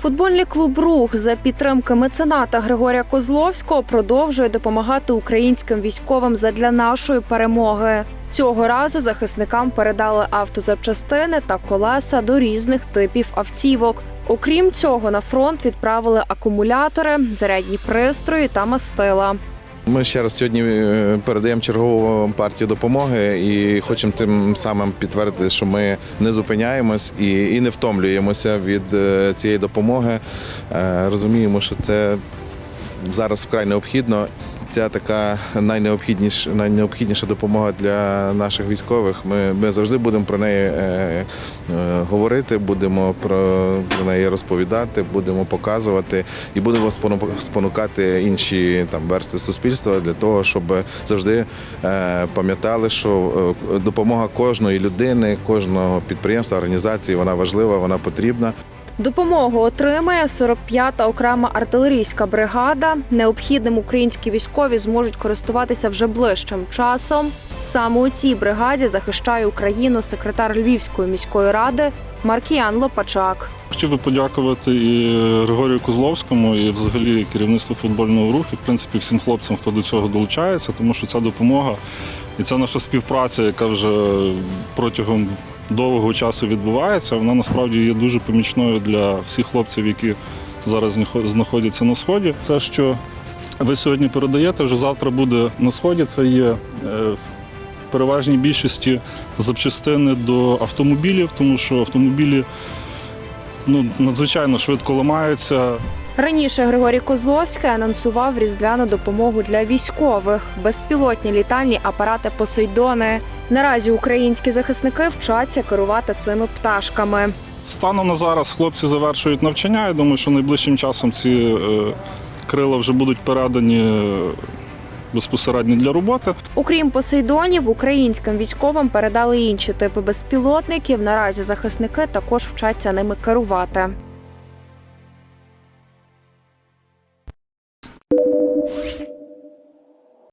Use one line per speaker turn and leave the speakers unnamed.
Футбольний клуб Рух за підтримки мецената Григорія Козловського продовжує допомагати українським військовим задля нашої перемоги. Цього разу захисникам передали автозапчастини та колеса до різних типів автівок. Окрім цього, на фронт відправили акумулятори, зарядні пристрої та мастила.
Ми ще раз сьогодні е, передаємо чергову партію допомоги і хочемо тим самим підтвердити, що ми не зупиняємось і, і не втомлюємося від е, цієї допомоги. Е, Розуміємо, що це зараз вкрай необхідно. Ця така найнеобхідніша, найнеобхідніша допомога для наших військових. Ми, ми завжди будемо про неї е, е, говорити, будемо про, про неї розповідати, будемо показувати і будемо спону- спонукати інші там верстви суспільства для того, щоб завжди е, пам'ятали, що допомога кожної людини, кожного підприємства, організації вона важлива, вона потрібна.
Допомогу отримає 45-та окрема артилерійська бригада. Необхідним українські військові зможуть користуватися вже ближчим часом. Саме у цій бригаді захищає Україну секретар Львівської міської ради Маркіян Лопачак.
Хотів би подякувати і Григорію Козловському, і взагалі керівництву футбольного руху, і в принципі всім хлопцям, хто до цього долучається, тому що ця допомога і ця наша співпраця, яка вже протягом довгого часу відбувається, вона насправді є дуже помічною для всіх хлопців, які зараз знаходяться на сході. Це, що ви сьогодні передаєте, вже завтра буде на сході. Це є е, в переважній більшості запчастини до автомобілів, тому що автомобілі ну, надзвичайно швидко ламаються.
Раніше Григорій Козловський анонсував різдвяну допомогу для військових, безпілотні літальні апарати Посейдони. Наразі українські захисники вчаться керувати цими пташками.
Станом на зараз хлопці завершують навчання. Я думаю, що найближчим часом ці е, крила вже будуть передані е, безпосередньо для роботи.
Окрім Посейдонів, українським військовим передали інші типи безпілотників. Наразі захисники також вчаться ними керувати.